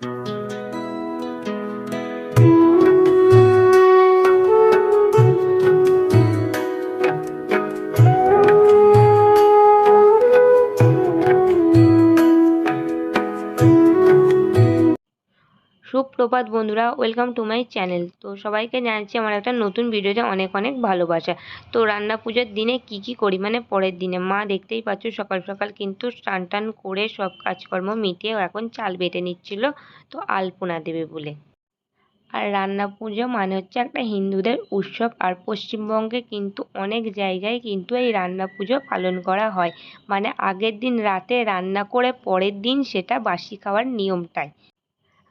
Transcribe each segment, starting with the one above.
Thank you. সুপ্রভাত বন্ধুরা welcome to my channel তো সবাইকে জানাচ্ছি আমার একটা নতুন ভিডিওতে অনেক অনেক ভালোবাসা। তো রান্না পুজোর দিনে কি কি করি? মানে পরের দিনে। মা দেখতেই পাচ্ছ, সকাল সকাল কিন্তু স্নান টান করে সব কাজকর্ম মিটিয়ে এখন চাল বেটে নিচ্ছিল, তো আলপনা দেবে বলে। আর রান্না পুজো মানে হচ্ছে একটা হিন্দুদের উৎসব। আর পশ্চিমবঙ্গে কিন্তু অনেক জায়গায় কিন্তু এই রান্না পুজো পালন করা হয়। মানে আগের দিন রাতে রান্না করে পরের দিন সেটা বাসি খাওয়ার নিয়মটাই।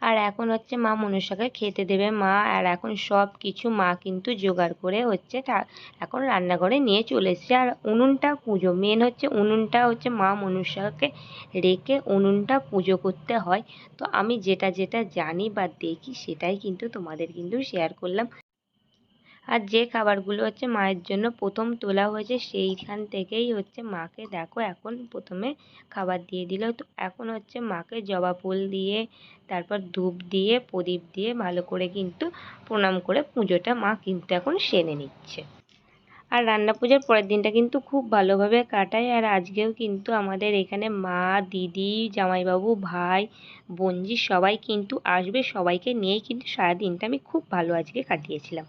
আর এখন হচ্ছে মা মনসাকে খেতে দেবে। মা আর এখন সব কিছু মা কিন্তু জোগাড় করে হচ্ছে এখন রান্নাঘরে নিয়ে চলে এসছে। আর উনুনটা পুজো মেন হচ্ছে উনুনটা হচ্ছে মা মনসাকে রেখে উনুনটা পুজো করতে হয়। তো আমি যেটা যেটা জানি বা দেখি সেটাই কিন্তু তোমাদের কিন্তু শেয়ার করলাম। আর যে খাবারগুলো হচ্ছে মায়ের জন্য প্রথম তোলা হয়েছে, সেইখান থেকেই হচ্ছে মাকে দেখো এখন প্রথমে খাবার দিয়ে দিল। তো এখন হচ্ছে মাকে জবা ফুল দিয়ে, তারপর ধূপ দিয়ে, প্রদীপ দিয়ে ভালো করে কিন্তু প্রণাম করে পুজোটা মা কিন্তু এখন সেরে নিচ্ছে। আর রান্না পুজোর পরের দিনটা কিন্তু খুব ভালোভাবে কাটায়। আর আজকেও কিন্তু আমাদের এখানে মা, দিদি, জামাইবাবু, ভাই, বোনজি সবাই কিন্তু আসবে। সবাইকে নিয়েই কিন্তু সারাদিনটা আমি খুব ভালো আজকে কাটিয়েছিলাম।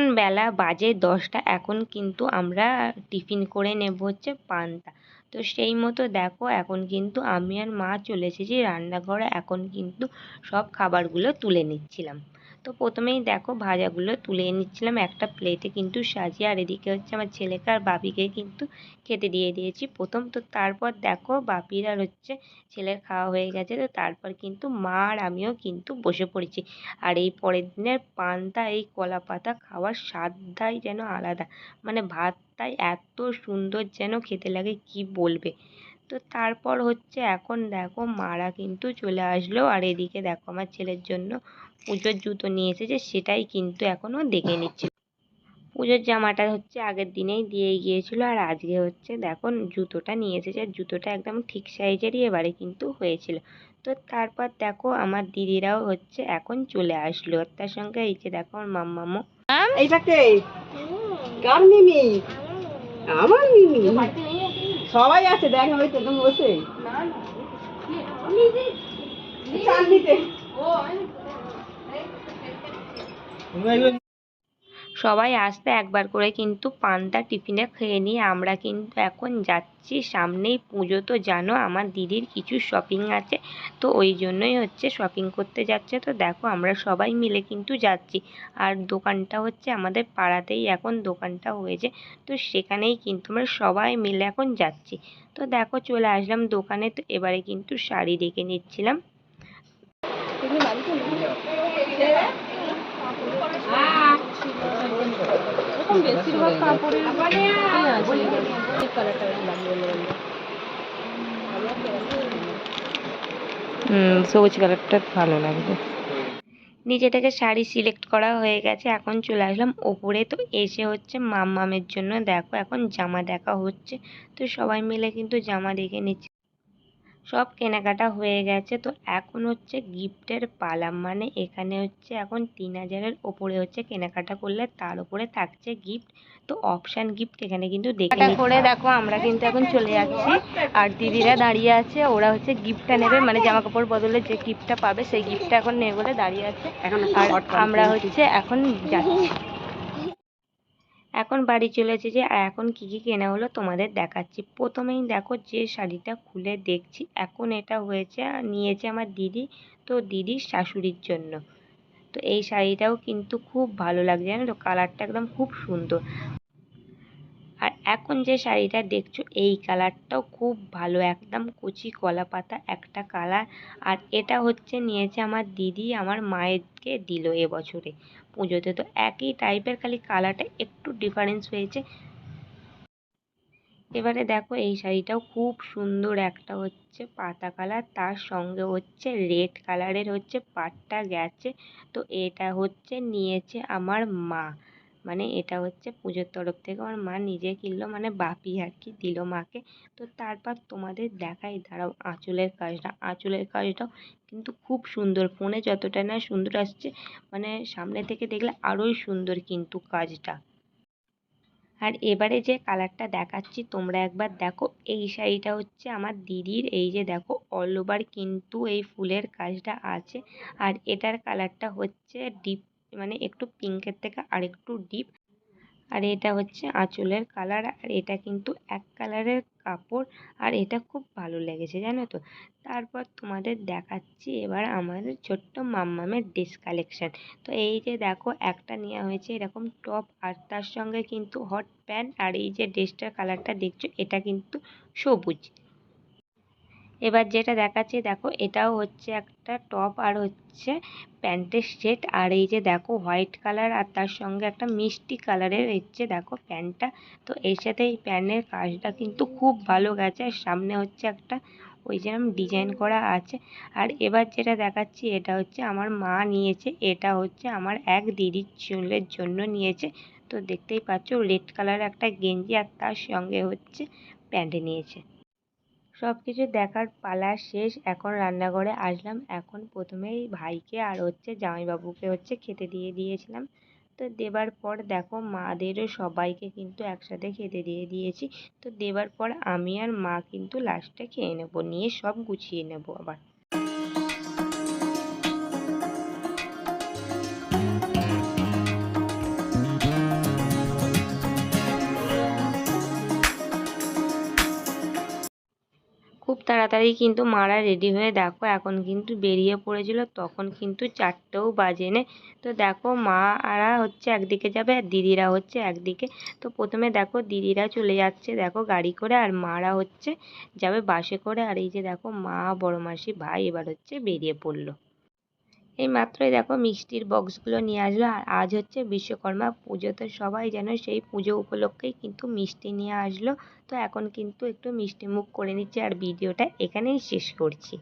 এখন বেলা বাজে দশটা, এখন কিন্তু আমরা টিফিন করে নেব হচ্ছে পান্তা। তো সেই মতো দেখো, এখন কিন্তু আমি আর মা চলে এসেছি রান্নাঘরে, এখন কিন্তু সব খাবারগুলো তুলে নিচ্ছিলাম। তো প্রথমেই দেখো ভাজাগুলো তুলে নিচ্ছিলাম একটা প্লেটে কিন্তু সাজিয়ে, আর এদিকে হচ্ছে আমার ছেলেকে আর বাপিকে কিন্তু খেতে দিয়ে দিয়েছি। প্রথম তো তারপর দেখো বাপির আর হচ্ছে ছেলের খাওয়া হয়ে গেছে, তো তারপর কিন্তু মা আর আমিও কিন্তু বসে পড়েছি। আর এই পরের দিনের পান্তা, এই কলা পাতা খাওয়ার স্বাদটাই যেন আলাদা মানে ভাতটাই এত সুন্দর যেন খেতে লাগে, কি বলবে? তো তারপর হচ্ছে এখন দেখো মারা কিন্তু চলে আসলো। আর এদিকে দেখো আমার ছেলের জন্য পুজোর জুতো নিয়ে এসেছে, সেটাই কিন্তু এখনও দেখে নিচ্ছে। পুজোর জামাটা হচ্ছে আগের দিনেই দিয়ে গিয়েছিল। আর আজকে হচ্ছে দেখো জুতোটা নিয়ে এসেছে। আর জুতোটা একদম ঠিক সাইজেরই এবারে কিন্তু হয়েছিল। তো তারপর দেখো আমার দিদিরাও হচ্ছে এখন চলে আসলো। তার সঙ্গে এই যে দেখো আমার মাম্মামও এইটা মিমি? আমার মিমি। সবাই আছে দেখ আমি তো তুমি বসে। চাল দিতে সবাই আসতে একবার করে, কিন্তু পান্তা টিফিনে খেয়ে নিয়ে আমরা কিন্তু এখন যাচ্ছি। সামনেই পুজো তো জানো, আমার দিদির কিছু শপিং আছে, তো ওই জন্যই হচ্ছে শপিং করতে যাচ্ছে। তো দেখো আমরা সবাই মিলে কিন্তু যাচ্ছি। আর দোকানটা হচ্ছে আমাদের পাড়াতেই এখন দোকানটা হয়েছে, তো সেখানেই কিন্তু আমরা সবাই মিলে এখন যাচ্ছি। তো দেখো চলে আসলাম দোকানে, তো এবারে কিন্তু শাড়ি দেখে নিচ্ছিলাম। বেশিরভাগ কাপড়ের হুম সবুজ কালারটা ভালো লাগবে। নিচে থেকে শাড়ি সিলেক্ট করা হয়ে গেছে এখন চলে আসলাম ওপরে। তো এসে হচ্ছে মাম্মামের জন্য দেখো এখন জামা দেখা হচ্ছে। তো সবাই মিলে কিন্তু জামা দেখে নিচ্ছে। সব কেনাকাটা হয়ে গেছে। তো এখন হচ্ছে গিফটের পালা মানে এখানে হচ্ছে এখন তিন হাজারের ওপরে হচ্ছে কেনাকাটা করলে তার উপরে থাকছে গিফট তো অপশান গিফট এখানে কিন্তু দেখে করে দেখো আমরা কিন্তু এখন চলে যাচ্ছি। আর দিদিরা দাঁড়িয়ে আছে ওরা হচ্ছে গিফটটা নেবে। মানে জামা কাপড় বদলে যে গিফটটা পাবে সেই গিফটটা এখন নেবে বলে দাঁড়িয়ে আছে। এখন আর আমরা হচ্ছে এখন যাচ্ছি। এখন বাড়ি চলে এসেছি আর এখন কি কি কেনা হলো তোমাদের দেখাচ্ছি। প্রথমেই দেখো যে শাড়িটা খুলে দেখছি, এখন এটা হয়েছে নিয়েছে আমার দিদি, তো দিদির শাশুড়ির জন্য। তো এই শাড়িটাও কিন্তু খুব ভালো লাগছে জানো তো, কালারটা একদম খুব সুন্দর। আর এখন যে শাড়িটা দেখছ, এই কালারটাও খুব ভালো, একদম কচি কলা পাতা একটা কালার। আর এটা হচ্ছে নিয়েছে আমার দিদি, আমার মায়েরকে দিল এবছরে পুজোতে তো একই টাইপের খালি কালারটা একটু ডিফারেন্স হয়েছে। এবারে দেখো এই শাড়িটাও খুব সুন্দর একটা হচ্ছে পাতা কালার তার সঙ্গে হচ্ছে রেড কালারের হচ্ছে পাটটা গেছে। তো এটা হচ্ছে নিয়েছে আমার মা। মানে এটা হচ্ছে পুজোর তরফ থেকে আমার মা নিজে কিনলো মানে বাপি আর কি দিল মাকে। তো তারপর তোমাদের দেখাই, দাঁড়াও, আঁচলের কাজটা। আঁচলের কাজটাও কিন্তু খুব সুন্দর, ফোনে যতটা না সুন্দর আসছে মানে সামনে থেকে দেখলে আরোই সুন্দর কিন্তু কাজটা। আর এবারে যে কালারটা দেখাচ্ছি, তোমরা একবার দেখো। এই শাড়িটা হচ্ছে আমার দিদির, এই যে দেখো অল ওভার কিন্তু এই ফুলের কাজটা আছে। আর এটার কালারটা হচ্ছে ডিপ মানে একটু পিঙ্কের থেকে আরেকটু ডিপ আর এটা হচ্ছে আঁচলের কালার আর এটা কিন্তু এক কালারের কাপড়, আর এটা খুব ভালো লেগেছে, জানো তো। তারপর তোমাদের দেখাচ্ছি এবার আমাদের ছোট্ট মাম্মামের ড্রেস কালেকশান তো এই যে দেখো, একটা নেওয়া হয়েছে এরকম টপ আর তার সঙ্গে কিন্তু হট প্যান্ট আর এই যে ড্রেসটার কালারটা দেখছ, এটা কিন্তু সবুজ। এবার যেটা দেখাচ্ছি, দেখো এটাও হচ্ছে একটা টপ আর হচ্ছে প্যান্টের সেট আর এই যে দেখো হোয়াইট কালার আর তার সঙ্গে একটা মিষ্টি কালারের হচ্ছে দেখো প্যান্টটা তো এর সাথে এই প্যান্টের কাজটা কিন্তু খুব ভালো গেছে। আর সামনে হচ্ছে একটা ওই যেরকম ডিজাইন করা আছে। আর এবার যেটা দেখাচ্ছি, এটা হচ্ছে আমার মা নিয়েছে। এটা হচ্ছে আমার এক দিদির চুলের জন্য নিয়েছে। তো দেখতেই পাচ্ছ রেড কালার একটা গেঞ্জি আর তার সঙ্গে হচ্ছে প্যান্ট নিয়েছে। সব কিছু দেখার পালা শেষ, এখন রান্নাঘরে আসলাম। এখন প্রথমেই ভাইকে আর হচ্ছে জামাইবাবুকে হচ্ছে খেতে দিয়ে দিয়েছিলাম। তো দেবার পর দেখো মাদেরও সবাইকে কিন্তু একসাথে খেতে দিয়ে দিয়েছি। তো দেবার পর আমি আর মা কিন্তু লাস্টে খেয়ে নেব, নিয়ে সব গুছিয়ে নেব আবার। তাড়াতাড়ি কিন্তু মারা রেডি হয়ে দেখো, এখন কিন্তু বেরিয়ে পড়েছিল, তখন কিন্তু চারটেও বাজে নে। তো দেখো মা আরা হচ্ছে একদিকে যাবে আর দিদিরা হচ্ছে একদিকে। তো প্রথমে দেখো দিদিরা চলে যাচ্ছে, দেখো গাড়ি করে আর মারা হচ্ছে, যাবে বাসে করে। আর এই যে দেখো মা, বড় মাসি, ভাই এবার হচ্ছে বেরিয়ে পড়ল। এই মাত্রই দেখো মিষ্টির বক্সগুলো নিয়ে আসলো আর আজ হচ্ছে বিশ্বকর্মা পুজো, তো সবাই যেন সেই পুজো উপলক্ষেই কিন্তু মিষ্টি নিয়ে আসলো। তো এখন কিন্তু একটু মিষ্টি মুখ করে নিচ্ছি আর ভিডিওটা এখানেই শেষ করছি।